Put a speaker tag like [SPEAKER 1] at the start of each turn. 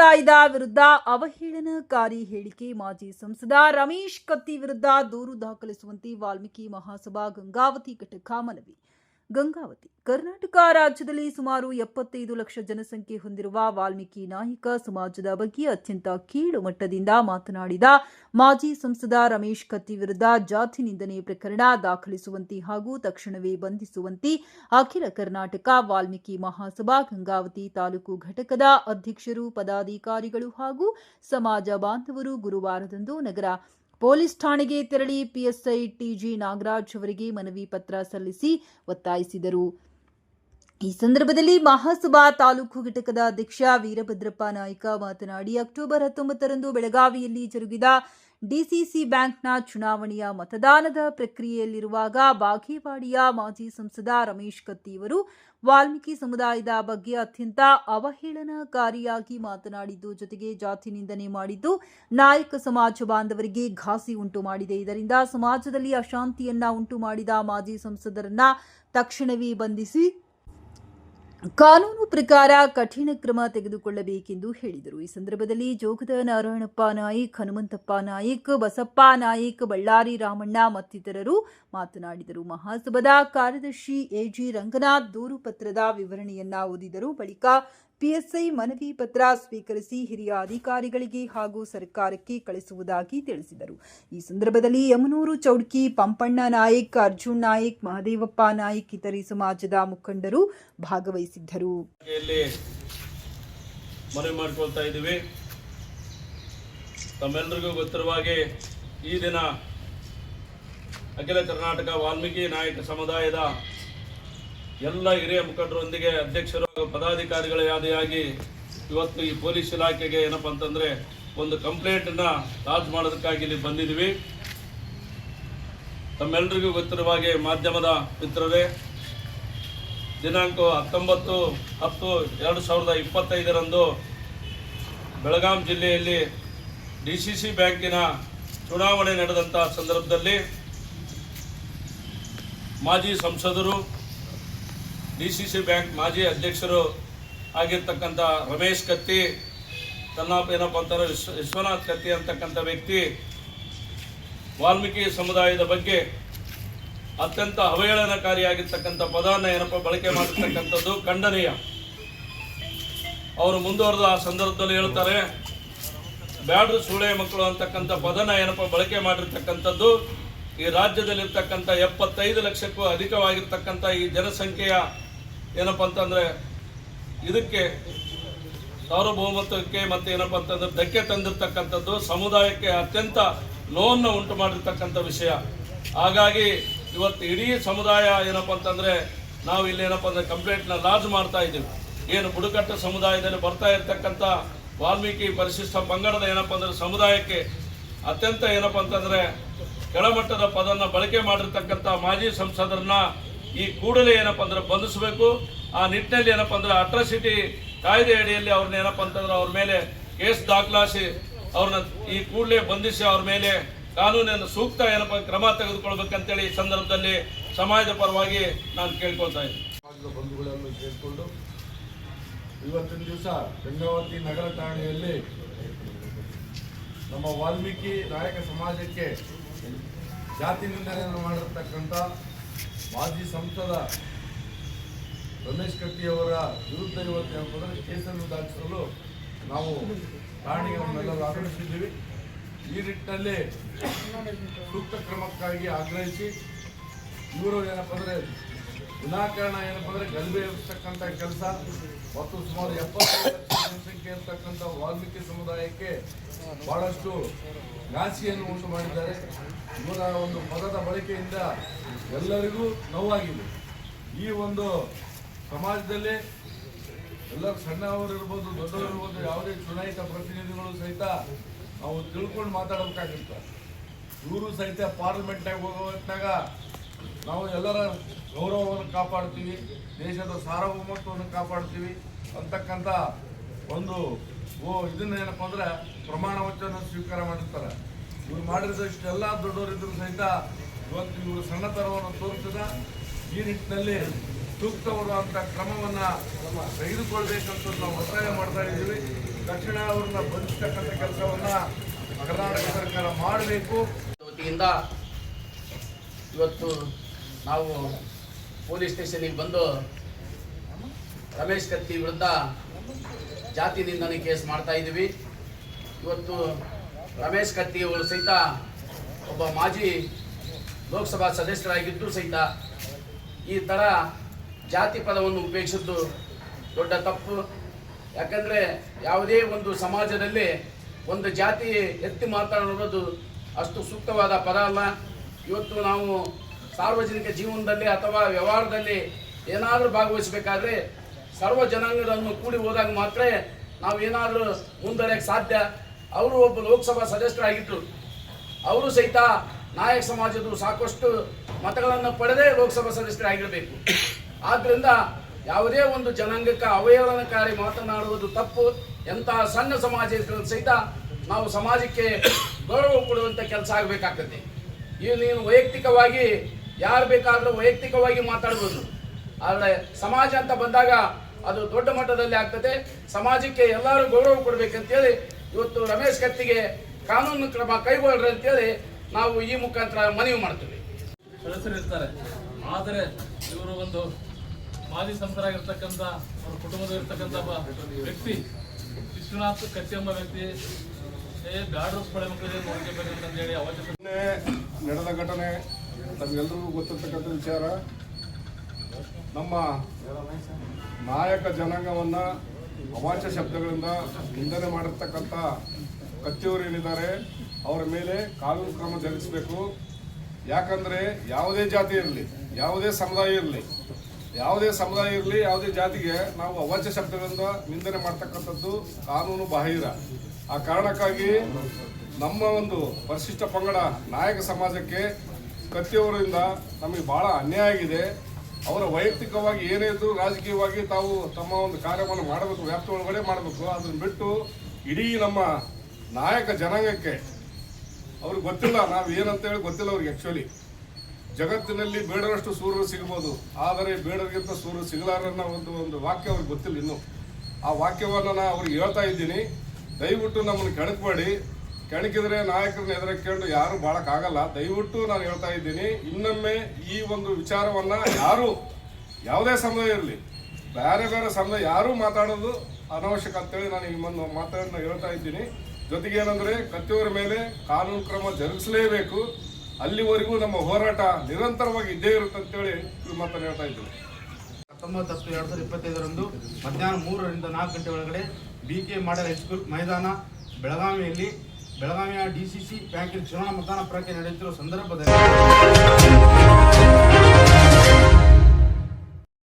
[SPEAKER 1] ಸಮುದಾಯದ ವಿರುದ್ಧ ಅವಹೇಳನಕಾರಿ ಹೇಳಿಕೆ ಮಾಜಿ ಸಂಸದ ರಮೇಶ್ ಕತ್ತಿ ವಿರುದ್ಧ ದೂರು ದಾಖಲಿಸುವಂತೆ ವಾಲ್ಮೀಕಿ ಮಹಾಸಭಾ ಗಂಗಾವತಿ ಘಟಕ ಮನವಿ. ಗಂಗಾವತಿ. ಕರ್ನಾಟಕ ರಾಜ್ಯದಲ್ಲಿ ಸುಮಾರು ಎಪ್ಪತ್ತೈದು ಲಕ್ಷ ಜನಸಂಖ್ಯೆ ಹೊಂದಿರುವ ವಾಲ್ಮೀಕಿ ನಾಯಕ, ಸಮಾಜದ ಬಗ್ಗೆ ಅತ್ಯಂತ ಕೀಳು ಮಟ್ಟದಿಂದ ಮಾತನಾಡಿದ ಮಾಜಿ ಸಂಸದ ರಮೇಶ್ ಕತ್ತಿ ವಿರುದ್ಧ ಜಾತಿ ನಿಂದನೆ ಪ್ರಕರಣ ದಾಖಲಿಸುವಂತೆ ಹಾಗೂ ತಕ್ಷಣವೇ ಬಂಧಿಸುವಂತೆ ಅಖಿಲ ಕರ್ನಾಟಕ ವಾಲ್ಮೀಕಿ ಮಹಾಸಭಾ ಗಂಗಾವತಿ ತಾಲೂಕು ಘಟಕದ ಅಧ್ಯಕ್ಷರು, ಪದಾಧಿಕಾರಿಗಳು ಹಾಗೂ ಸಮಾಜ ಬಾಂಧವರು ಗುರುವಾರದಂದು ನಗರ ಪೊಲೀಸ್ ಠಾಣೆಗೆ ತೆರಳಿ ಪಿಎಸ್ಐ ಟಿಜಿ ನಾಗರಾಜ್ ಅವರಿಗೆ ಮನವಿ ಪತ್ರ ಸಲ್ಲಿಸಿ ಒತ್ತಾಯಿಸಿದರು. ಈ ಸಂದರ್ಭದಲ್ಲಿ ಮಹಾಸಭಾ ತಾಲೂಕು ಘಟಕದ ಅಧ್ಯಕ್ಷ ವೀರಭದ್ರಪ್ಪ ನಾಯ್ಕ ಮಾತನಾಡಿ, ಅಕ್ಟೋಬರ್ ಹತ್ತೊಂಬತ್ತರಂದು ಬೆಳಗಾವಿಯಲ್ಲಿ ಜರುಗಿದ ಡಿಸಿಸಿ ಬ್ಯಾಂಕ್ನ ಚುನಾವಣೆಯ ಮತದಾನದ ಪ್ರಕ್ರಿಯೆಯಲ್ಲಿರುವಾಗ ಬಾಗೇವಾಡಿಯ ಮಾಜಿ ಸಂಸದ ರಮೇಶ್ ಕತ್ತಿಯವರು ವಾಲ್ಮೀಕಿ ಸಮುದಾಯದ ಬಗ್ಗೆ ಅತ್ಯಂತ ಅವಹೇಳನಕಾರಿಯಾಗಿ ಮಾತನಾಡಿದ್ದು, ಜೊತೆಗೆ ಜಾತಿ ನಿಂದನೆ ಮಾಡಿದ್ದು ನಾಯಕ ಸಮಾಜ ಬಾಂಧವರಿಗೆ ಘಾಸಿ ಉಂಟು ಮಾಡಿದೆ. ಇದರಿಂದ ಸಮಾಜದಲ್ಲಿ ಅಶಾಂತಿಯನ್ನ ಉಂಟು ಮಾಡಿದ ಮಾಜಿ ಸಂಸದರನ್ನ ತಕ್ಷಣವೇ ಬಂಧಿಸಿ ಕಾನೂನು ಪ್ರಕಾರ ಕಠಿಣ ಕ್ರಮ ತೆಗೆದುಕೊಳ್ಳಬೇಕೆಂದು ಹೇಳಿದರು. ಈ ಸಂದರ್ಭದಲ್ಲಿ ಜೋಗದ ನಾರಾಯಣಪ್ಪ ನಾಯಕ್, ಹನುಮಂತಪ್ಪ ನಾಯಕ್, ಬಸಪ್ಪ ನಾಯಕ್, ಬಳ್ಳಾರಿ ರಾಮಣ್ಣ ಮತ್ತಿತರರು ಮಾತನಾಡಿದರು. ಮಹಾಸಭಾದ ಕಾರ್ಯದರ್ಶಿ ಎಜಿ ರಂಗನಾಥ್ ದೂರು ಪತ್ರದ ವಿವರಣೆಯನ್ನ ಓದಿದರು. ಬಳಿಕ ಪಿಎಸ್ಐ ಮನವಿ ಪತ್ರ ಸ್ವೀಕರಿಸಿ ಹಿರಿಯ ಅಧಿಕಾರಿಗಳಿಗೆ ಹಾಗೂ ಸರ್ಕಾರಕ್ಕೆ ಕಳಿಸುವುದಾಗಿ ತಿಳಿಸಿದರು. ಈ ಸಂದರ್ಭದಲ್ಲಿ ಯಮನೂರು ಚೌಡ್ಕಿ, ಪಂಪಣ್ಣ ನಾಯಕ್, ಅರ್ಜುನ್ ನಾಯಕ್, ಮಹದೇವಪ್ಪ ನಾಯಕ್ ಇತರೆ ಸಮಾಜದ ಮುಖಂಡರು ಭಾಗವಹಿಸಿದ್ದರು.
[SPEAKER 2] ಮನವಿ ಮಾಡಿಕೊಳ್ತಾ ಇದ್ದೀವಿ. ತಮ್ಮೆಲ್ಲರಿಗೂ ಗೊತ್ತಿರುವ ಈ ದಿನ ಅಖಿಲ ಕರ್ನಾಟಕ ವಾಲ್ಮೀಕಿ ನಾಯಕ ಸಮುದಾಯದ ಎಲ್ಲ ಹಿರಿಯ ಮುಖಂಡರೊಂದಿಗೆ ಅಧ್ಯಕ್ಷರು ಹಾಗೂ ಪದಾಧಿಕಾರಿಗಳ ಯಾದಿಯಾಗಿ ಇವತ್ತು ಈ ಪೊಲೀಸ್ ಇಲಾಖೆಗೆ ಏನಪ್ಪ ಅಂತಂದರೆ ಒಂದು ಕಂಪ್ಲೇಂಟನ್ನು ಲಾಜ್ ಮಾಡೋದಕ್ಕಾಗಿ ಇಲ್ಲಿ ಬಂದಿದ್ವಿ ತಮ್ಮೆಲ್ಲರಿಗೂ ಗೊತ್ತಿರುವ ಹಾಗೆ ಮಾಧ್ಯಮದ ಮಿತ್ರರೇ, ದಿನಾಂಕ ಹತ್ತೊಂಬತ್ತು ಹತ್ತು ಎರಡು ಸಾವಿರದ ಇಪ್ಪತ್ತೈದರಂದು ಬೆಳಗಾಂ ಜಿಲ್ಲೆಯಲ್ಲಿ ಡಿ ಸಿ ಸಿ ಬ್ಯಾಂಕಿನ ಚುನಾವಣೆ ನಡೆದಂಥ ಸಂದರ್ಭದಲ್ಲಿ ಮಾಜಿ ಸಂಸದರು ಡಿ ಸಿ ಸಿ ಬ್ಯಾಂಕ್ ಮಾಜಿ ಅಧ್ಯಕ್ಷರು ಆಗಿರ್ತಕ್ಕಂಥ ರಮೇಶ್ ಕತ್ತಿ ತನ್ನ ಏನಪ್ಪ ಅಂತಾರೆ, ವಿಶ್ವ, ವಿಶ್ವನಾಥ್ ಕತ್ತಿ ಅಂತಕ್ಕಂಥ ವ್ಯಕ್ತಿ ವಾಲ್ಮೀಕಿ ಸಮುದಾಯದ ಬಗ್ಗೆ ಅತ್ಯಂತ ಅವಹೇಳನಕಾರಿಯಾಗಿರ್ತಕ್ಕಂಥ ಪದವನ್ನು ಏನಪ್ಪ ಬಳಕೆ ಮಾಡಿರ್ತಕ್ಕಂಥದ್ದು ಖಂಡನೀಯ. ಅವರು ಮುಂದುವರೆದ ಆ ಸಂದರ್ಭದಲ್ಲಿ ಹೇಳ್ತಾರೆ, ಬ್ಯಾಡ್ರು ಸೂಳೆ ಮಕ್ಕಳು ಅಂತಕ್ಕಂಥ ಪದನ ಏನಪ್ಪ ಬಳಕೆ ಮಾಡಿರ್ತಕ್ಕಂಥದ್ದು, ಈ ರಾಜ್ಯದಲ್ಲಿರ್ತಕ್ಕಂಥ ಎಪ್ಪತ್ತೈದು ಲಕ್ಷಕ್ಕೂ ಅಧಿಕವಾಗಿರ್ತಕ್ಕಂಥ ಈ ಜನಸಂಖ್ಯೆಯ ಏನಪ್ಪ ಅಂತಂದರೆ ಇದಕ್ಕೆ ಸಾರ್ವಭೌಮತ್ವಕ್ಕೆ ಮತ್ತು ಏನಪ್ಪ ಅಂತಂದರೆ ಧಕ್ಕೆ ತಂದಿರ್ತಕ್ಕಂಥದ್ದು ಸಮುದಾಯಕ್ಕೆ ಅತ್ಯಂತ ನೋವನ್ನು ಉಂಟು ಮಾಡಿರ್ತಕ್ಕಂಥ ವಿಷಯ. ಹಾಗಾಗಿ ಇವತ್ತು ಇಡೀ ಸಮುದಾಯ ಏನಪ್ಪ ಅಂತಂದರೆ ನಾವು ಇಲ್ಲಿ ಏನಪ್ಪ ಅಂದರೆ ಕಂಪ್ಲೇಂಟ್ನ ಲಾಜ್ ಮಾಡ್ತಾ ಇದ್ದೀವಿ. ಏನು ಬುಡಕಟ್ಟು ಸಮುದಾಯದಲ್ಲಿ ಬರ್ತಾ ಇರ್ತಕ್ಕಂಥ ವಾಲ್ಮೀಕಿ ಪರಿಶಿಷ್ಟ ಪಂಗಡದ ಏನಪ್ಪ ಅಂದರೆ ಸಮುದಾಯಕ್ಕೆ ಅತ್ಯಂತ ಏನಪ್ಪ ಅಂತಂದರೆ ಕೆಳಮಟ್ಟದ ಪದನ್ನು ಬಳಕೆ ಮಾಡಿರ್ತಕ್ಕಂಥ ಮಾಜಿ ಸಂಸದರನ್ನ ಈ ಕೂಡಲೇ ಏನಪ್ಪ ಅಂದ್ರೆ ಬಂಧಿಸಬೇಕು. ಆ ನಿಟ್ಟಿನಲ್ಲಿ ಏನಪ್ಪ ಅಂದ್ರೆ ಅಟ್ರಾಸಿಟಿ ಕಾಯ್ದೆ ಅಡಿಯಲ್ಲಿ ಅವ್ರನ್ನ ಏನಪ್ಪ ಅಂತಂದ್ರೆ ಅವ್ರ ಮೇಲೆ ಕೇಸ್ ದಾಖಲಾಸಿ ಅವ್ರನ್ನ ಈ ಕೂಡಲೇ ಬಂಧಿಸಿ ಅವ್ರ ಮೇಲೆ ಕಾನೂನಿನ ಸೂಕ್ತ ಏನಪ್ಪ ಕ್ರಮ ತೆಗೆದುಕೊಳ್ಬೇಕಂತೇಳಿ ಈ ಸಂದರ್ಭದಲ್ಲಿ ಸಮಾಜದ ಪರವಾಗಿ ನಾನು ಕೇಳ್ಕೊಳ್ತಾ ಇದ್ದೀನಿ.
[SPEAKER 3] ಬಂಧುಗಳನ್ನು ಕೇಳಿಕೊಂಡು ಇವತ್ತಿನ ದಿವಸ ಗಂಗಾವತಿ ನಗರ ಠಾಣೆಯಲ್ಲಿ ನಮ್ಮ ವಾಲ್ಮೀಕಿ ನಾಯಕ ಸಮಾಜಕ್ಕೆ ಜಾತಿ ನಿಂದನೆಯನ್ನು ಮಾಡಿರ್ತಕ್ಕಂಥ ಮಾಜಿ ಸಂಸದ ರಮೇಶ್ ಕಟ್ಟಿಯವರ ವಿರುದ್ಧ ಇವತ್ತು ಏನಂತಂದ್ರೆ ಕೇಸನ್ನು ದಾಖಲಿಸಲು ನಾವು ಠಾಣೆಗೆ ಆಗ್ರಹಿಸಿದ್ದೀವಿ ಈ ನಿಟ್ಟಿನಲ್ಲಿ ಸೂಕ್ತ ಕ್ರಮಕ್ಕಾಗಿ ಆಗ್ರಹಿಸಿ, ಇವರು ಏನಪ್ಪ ಅಂದರೆ ವಿನಾಕಾರಣ ಏನಪ್ಪ ಅಂದರೆ ಗಲಭೆ ಇರ್ತಕ್ಕಂಥ ಕೆಲಸ ಮತ್ತು ಸುಮಾರು ಎಪ್ಪತ್ತೈದು ಲಕ್ಷ ಜನಸಂಖ್ಯೆ ಇರ್ತಕ್ಕಂಥ ವಾಲ್ಮೀಕಿ ಸಮುದಾಯಕ್ಕೆ ಬಹಳಷ್ಟು ಘಾಸಿಯನ್ನು ಉಂಟು ಮಾಡಿದ್ದಾರೆ. ಇವರ ಒಂದು ಪದದ ಬಳಕೆಯಿಂದ ಎಲ್ಲರಿಗೂ ನೋವಾಗಿದೆ. ಈ ಒಂದು ಸಮಾಜದಲ್ಲಿ ಎಲ್ಲರೂ ಸಣ್ಣವರು ಇರ್ಬೋದು, ದೊಡ್ಡವರು ಇರ್ಬೋದು, ಯಾವುದೇ ಚುನಾಯಿತ ಪ್ರತಿನಿಧಿಗಳು ಸಹಿತ ನಾವು ತಿಳ್ಕೊಂಡು ಮಾತಾಡಬೇಕಾಗಿತ್ತು. ಇವರು ಸಹಿತ ಪಾರ್ಲಿಮೆಂಟ್ನಾಗ ಹೋಗೋ ಹೊತ್ತಾಗ ನಾವು ಎಲ್ಲರ ಗೌರವವನ್ನು ಕಾಪಾಡ್ತೀವಿ, ದೇಶದ ಸಾರ್ವಭೌಮತ್ವವನ್ನು ಕಾಪಾಡ್ತೀವಿ ಅಂತಕ್ಕಂಥ ಒಂದು ಓ, ಇದನ್ನ ಏನಪ್ಪ ಅಂದ್ರೆ ಪ್ರಮಾಣ ವಚನ ಸ್ವೀಕಾರ ಮಾಡಿರ್ತಾರೆ. ಇವ್ರು ಮಾಡಿದಷ್ಟೆಲ್ಲ ದೊಡ್ಡವರಿದ್ರು ಸಹಿತ ಇವತ್ತು ಇವರು ಸಣ್ಣತನವನ್ನು ತೋರಿಸಿದ ಈ ನಿಟ್ಟಿನಲ್ಲಿ ಸೂಕ್ತವಾದಂಥ ಕ್ರಮವನ್ನು ತೆಗೆದುಕೊಳ್ಬೇಕಂತ ನಾವು ಒತ್ತಾಯ ಮಾಡ್ತಾ ಇದ್ದೀವಿ. ತಕ್ಷಣ ಅವ್ರನ್ನ ಬಂಧಿಸ್ತಕ್ಕಂಥ ಕೆಲಸವನ್ನ ಕರ್ನಾಟಕ ಸರ್ಕಾರ ಮಾಡಬೇಕು.
[SPEAKER 4] ವತಿಯಿಂದ ಇವತ್ತು ನಾವು ಪೊಲೀಸ್ ಸ್ಟೇಷನಿಗೆ ಬಂದು ರಮೇಶ್ ಕತ್ತಿ ವಿರುದ್ಧ ಜಾತಿ ನಿಂದನೆ ಕೇಸ್ ಮಾಡ್ತಾ ಇದ್ದೀವಿ. ಇವತ್ತು ರಮೇಶ್ ಕತ್ತಿ ಅವರು ಸಹಿತ ಒಬ್ಬ ಮಾಜಿ ಲೋಕಸಭಾ ಸದಸ್ಯರಾಗಿದ್ದು ಸಹಿತ ಈ ಥರ ಜಾತಿ ಪದವನ್ನು ಉಪೇಕ್ಷಿದ್ದು ದೊಡ್ಡ ತಪ್ಪು. ಯಾಕಂದರೆ ಯಾವುದೇ ಒಂದು ಸಮಾಜದಲ್ಲಿ ಒಂದು ಜಾತಿ ಎತ್ತಿ ಮಾತಾಡೋದು ಅಷ್ಟು ಸೂಕ್ತವಾದ ಪದ ಅಲ್ಲ. ಇವತ್ತು ನಾವು ಸಾರ್ವಜನಿಕ ಜೀವನದಲ್ಲಿ ಅಥವಾ ವ್ಯವಹಾರದಲ್ಲಿ ಏನಾದರೂ ಭಾಗವಹಿಸಬೇಕಾದ್ರೆ ಸರ್ವ ಜನಾಂಗದನ್ನು ಕೂಡಿ ಹೋದಾಗ ಮಾತ್ರ ನಾವು ಏನಾದರೂ ಮುಂದರೆಯಕ್ಕೆ ಸಾಧ್ಯ. ಅವರು ಒಬ್ಬ ಲೋಕಸಭಾ ಸದಸ್ಯರಾಗಿದ್ದರು ಅವರು ಸಹಿತ ನಾಯಕ ಸಮಾಜದ ಸಾಕಷ್ಟು ಮತಗಳನ್ನು ಪಡೆದೇ ಲೋಕಸಭಾ ಸದಸ್ಯರಾಗಿರಬೇಕು ಆದ್ದರಿಂದ ಯಾವುದೇ ಒಂದು ಜನಾಂಗಕ್ಕೆ ಅವಹೇಳನಕಾರಿ ಮಾತನಾಡುವುದು ತಪ್ಪು. ಎಂತಹ ಸಣ್ಣ ಸಮಾಜ ಸಹಿತ ನಾವು ಸಮಾಜಕ್ಕೆ ಗೌರವ ಕೊಡುವಂಥ ಕೆಲಸ ಆಗಬೇಕಾಗ್ತದೆ. ಈ ನೀನು ವೈಯಕ್ತಿಕವಾಗಿ ಯಾರು ಬೇಕಾದರೂ ವೈಯಕ್ತಿಕವಾಗಿ ಮಾತಾಡ್ಬೋದು. ಆದರೆ ಸಮಾಜ ಅಂತ ಬಂದಾಗ ಅದು ದೊಡ್ಡ ಮಟ್ಟದಲ್ಲಿ ಆಗ್ತದೆ. ಸಮಾಜಕ್ಕೆ ಎಲ್ಲರೂ ಗೌರವ ಕೊಡಬೇಕಂತೇಳಿ ಇವತ್ತು ರಮೇಶ್ ಕತ್ತಿಗೆ ಕಾನೂನು ಕ್ರಮ ಕೈಗೊಳ್ಳ್ರಿ ಅಂತೇಳಿ ನಾವು ಈ ಮುಖಾಂತರ ಮನವಿ ಮಾಡ್ತೀವಿ.
[SPEAKER 5] ಸದಸ್ಯರಿರ್ತಾರೆ ಆದರೆ ಇವರು ಒಂದು ಮಾಜಿ ಸಂಸದರಾಗಿರ್ತಕ್ಕಂಥ ಅವರ ಕುಟುಂಬದಲ್ಲಿರ್ತಕ್ಕಂಥ ಒಬ್ಬ ವ್ಯಕ್ತಿ ವಿಶ್ವನಾಥ್ ಕತ್ತಿ ಎಂಬ ವ್ಯಕ್ತಿ
[SPEAKER 6] ನಡೆದ ಘಟನೆ ತಮಗೆಲ್ಲರಿಗೂ ಗೊತ್ತಿರ್ತಕ್ಕಂಥ ವಿಚಾರ. ನಮ್ಮ ನಾಯಕ ಜನಾಂಗವನ್ನ ಅವಾಚ್ಯ ಶಬ್ದಗಳಿಂದ ನಿಂದನೆ ಮಾಡಿರ್ತಕ್ಕಂಥ ಕತ್ತಿಯವರು ಏನಿದ್ದಾರೆ, ಅವರ ಮೇಲೆ ಕಾನೂನು ಕ್ರಮ ಜರುಗಿಸಬೇಕು. ಯಾಕಂದ್ರೆ ಯಾವುದೇ ಜಾತಿ ಇರಲಿ, ಯಾವುದೇ ಸಮುದಾಯ ಇರಲಿ, ಯಾವುದೇ ಸಮುದಾಯ ಇರಲಿ, ಯಾವುದೇ ಜಾತಿಗೆ ನಾವು ಅವಾಚ್ಯ ಶಬ್ದಗಳಿಂದ ನಿಂದನೆ ಮಾಡ್ತಕ್ಕಂಥದ್ದು ಕಾನೂನು ಬಾಹಿರ. ಆ ಕಾರಣಕ್ಕಾಗಿ ನಮ್ಮ ಒಂದು ಪರಿಶಿಷ್ಟ ಪಂಗಡ ನಾಯಕ ಸಮಾಜಕ್ಕೆ ಕತ್ತಿಯವರಿಂದ ನಮಗೆ ಬಹಳ ಅನ್ಯಾಯ ಆಗಿದೆ. ಅವರ ವೈಯಕ್ತಿಕವಾಗಿ ಏನೇ ಇದ್ರು ರಾಜಕೀಯವಾಗಿ ತಾವು ತಮ್ಮ ಒಂದು ಕಾರ್ಯವನ್ನು ಮಾಡಬೇಕು, ವ್ಯಾಪ್ತಿ ಒಳಗಡೆ ಮಾಡಬೇಕು. ಅದನ್ನ ಬಿಟ್ಟು ಇಡೀ ನಮ್ಮ ನಾಯಕ ಜನಾಂಗಕ್ಕೆ ಅವ್ರಿಗೆ ಗೊತ್ತಿಲ್ಲ, ನಾವು ಏನಂತೇಳಿ ಗೊತ್ತಿಲ್ಲ ಅವ್ರಿಗೆ ಆ್ಯಕ್ಚುಲಿ ಜಗತ್ತಿನಲ್ಲಿ ಬೇಡರಷ್ಟು ಸೂರ್ಯರು ಸಿಗ್ಬೋದು ಆದರೆ ಬೇಡರಿಗಿಂತ ಸೂರ್ಯರು ಸಿಗಲಾರನ್ನ ಒಂದು ಒಂದು ವಾಕ್ಯ ಅವ್ರಿಗೆ ಗೊತ್ತಿಲ್ಲ ಇನ್ನು. ಆ ವಾಕ್ಯವನ್ನು ನಾನು ಅವ್ರಿಗೆ ಹೇಳ್ತಾ ಇದ್ದೀನಿ. ದಯವಿಟ್ಟು ನಮ್ಮನ್ನು ಕೆಣಕಬೇಡಿ ಕೆಣಕಿದ್ರೆ ನಾಯಕರನ್ನ ಎದುರಕ್ಕೊಂಡು ಯಾರು ಬಾಳಕ್ಕಾಗಲ್ಲ. ದಯವಿಟ್ಟು ನಾನು ಹೇಳ್ತಾ ಇದ್ದೀನಿ, ಇನ್ನೊಮ್ಮೆ ಈ ಒಂದು ವಿಚಾರವನ್ನ ಯಾರು, ಯಾವುದೇ ಸಮಯ ಇರಲಿ, ಬೇರೆ ಬೇರೆ ಸಮಯ ಯಾರೂ ಮಾತಾಡೋದು ಅನವಶ್ಯಕ ಅಂತೇಳಿ ನಾನು ಈ ಒಂದು ಮಾತನ್ನ ಹೇಳ್ತಾ ಇದ್ದೀನಿ. ಜೊತೆಗೆ ಏನಂದ್ರೆ, ಕತ್ತಿಯವರ ಮೇಲೆ ಕಾನೂನು ಕ್ರಮ ಜರುಗಿಸಲೇಬೇಕು. ಅಲ್ಲಿವರೆಗೂ ನಮ್ಮ ಹೋರಾಟ ನಿರಂತರವಾಗಿ ಇದ್ದೇ ಇರುತ್ತೆ ಅಂತೇಳಿ ಈ ಮಾತನ್ನು ಹೇಳ್ತಾ ಇದ್ದೀನಿ.
[SPEAKER 7] ಹತ್ತೊಂಬತ್ತು ಹತ್ತು ಎರಡು ಸಾವಿರದ ಇಪ್ಪತ್ತೈದರಂದು ಮಧ್ಯಾಹ್ನ ಮೂರರಿಂದ ನಾಲ್ಕು ಗಂಟೆ ಒಳಗಡೆ ಬಿ ಕೆ ಮಾಡೆಲ್ ಹೈಸ್ಕೂಲ್ ಮೈದಾನ, ಬೆಳಗಾವಿಯಲ್ಲಿ ಬೆಳಗಾವಿಯ ಡಿ ಸಿ ಸಿ ಬ್ಯಾಂಕಿನ ಚುನಾವಣಾ ಮತದಾನ ಪ್ರಕ್ರಿಯೆ ನಡೆಯುತ್ತಿರುವ ಸಂದರ್ಭದಲ್ಲಿ